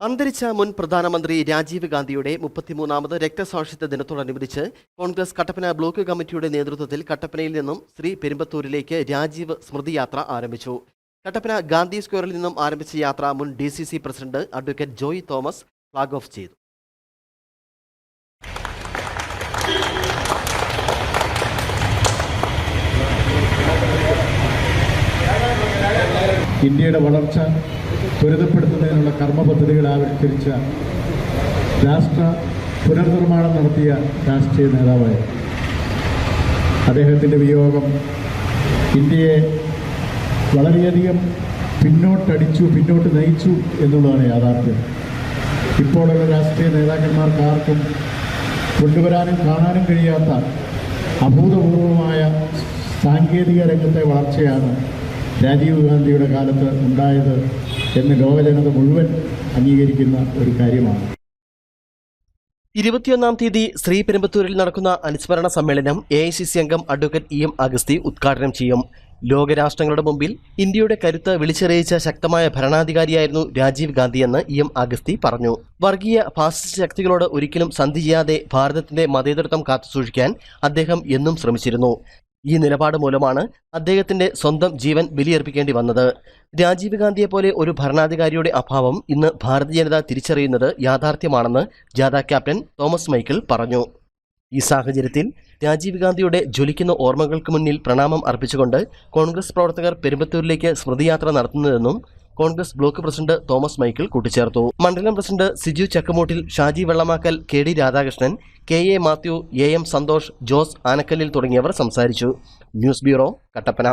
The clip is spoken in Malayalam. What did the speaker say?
അന്തരിച്ച മുൻ പ്രധാനമന്ത്രി രാജീവ് ഗാന്ധിയുടെ മുപ്പത്തിമൂന്നാമത് രക്തസാക്ഷിത്വ ദിനത്തോടനുബന്ധിച്ച് കോൺഗ്രസ് കട്ടപ്പന ബ്ലോക്ക് കമ്മിറ്റിയുടെ നേതൃത്വത്തിൽ കട്ടപ്പനയിൽ നിന്നും ശ്രീ പെരുമ്പത്തൂരിലേക്ക് രാജീവ് സ്മൃതിയാത്ര ആരംഭിച്ചു. കട്ടപ്പന ഗാന്ധി സ്ക്വയറിൽ നിന്നും ആരംഭിച്ച യാത്ര മുൻ D C C president advocate Joy Thomas flag off ചെയ്തു. ഇന്ത്യയുടെ വളർച്ച ത്വരിതപ്പെടുത്തുന്നതിനുള്ള കർമ്മ പദ്ധതികൾ ആവിഷ്കരിച്ച രാഷ്ട്ര പുനർനിർമ്മാണം നടത്തിയ രാഷ്ട്രീയ നേതാവായ അദ്ദേഹത്തിന്റെ വിയോഗം ഇന്ത്യയെ വളരെയധികം പിന്നോട്ടടിച്ചു പിന്നോട്ട് നയിച്ചു എന്നുള്ളതാണ് യാഥാർത്ഥ്യം. ഇപ്പോഴുള്ള രാഷ്ട്രീയ നേതാക്കന്മാർക്ക് ആർക്കും കൊണ്ടുവരാനും കാണാനും കഴിയാത്ത അഭൂതപൂർവമായ സാങ്കേതിക രംഗത്തെ വളർച്ചയാണ് രാജീവ് ഗാന്ധിയുടെ കാലത്ത് ഉണ്ടായത്. എന്ന് ലോകജനത മുഴുവൻ അംഗീകരിക്കുന്ന ഒരു കാര്യമാണ്. ഇരുപത്തിയൊന്നാം തീയതി ശ്രീ പെരുമ്പത്തൂരിൽ നടക്കുന്ന അനുസ്മരണ സമ്മേളനം എ ഐ സി സി അംഗം അഡ്വക്കേറ്റ് ഇ എം അഗസ്തി ഉദ്ഘാടനം ചെയ്യും. ലോകരാഷ്ട്രങ്ങളുടെ മുമ്പിൽ ഇന്ത്യയുടെ കരുത്ത് വിളിച്ചറിയിച്ച ശക്തമായ ഭരണാധികാരിയായിരുന്നു രാജീവ് ഗാന്ധിയെന്ന് ഇ എം അഗസ്തി പറഞ്ഞു. വർഗീയ ഫാസിസ്റ്റ് ശക്തികളോട് ഒരിക്കലും സന്ധി ചെയ്യാതെ ഭാരതത്തിന്റെ മതേതൃത്വം കാത്തുസൂക്ഷിക്കാൻ അദ്ദേഹം എന്നും ശ്രമിച്ചിരുന്നു. ഈ നിലപാട് മൂലമാണ് അദ്ദേഹത്തിന്റെ സ്വന്തം ജീവൻ ബലിയർപ്പിക്കേണ്ടി വന്നത്. രാജീവ് ഗാന്ധിയെ പോലെ ഒരു ഭരണാധികാരിയുടെ അഭാവം ഇന്ന് ഭാരതീയ ജനത തിരിച്ചറിയുന്നത് യാഥാർത്ഥ്യമാണെന്ന് ജാഥ ക്യാപ്റ്റൻ തോമസ് മൈക്കിൾ പറഞ്ഞു. ഈ സാഹചര്യത്തിൽ രാജീവ് ഗാന്ധിയുടെ ജ്വലിക്കുന്ന ഓർമ്മകൾക്ക് മുന്നിൽ പ്രണാമം അർപ്പിച്ചുകൊണ്ട് കോൺഗ്രസ് പ്രവർത്തകർ പെരുമ്പത്തൂരിലേക്ക് സ്മൃതിയാത്ര നടത്തുന്നതെന്നും കോൺഗ്രസ് ബ്ലോക്ക് പ്രസിഡന്റ് തോമസ് മൈക്കിൾ കൂട്ടിച്ചേർത്തു. മണ്ഡലം president Siju Chakkamoottil Shaji Vellamakkal K D Radhakrishnan K A Mathew A M Santhosh Jose Anakkallil തുടങ്ങിയവർ സംസാരിച്ചു. News bureau Kattappana.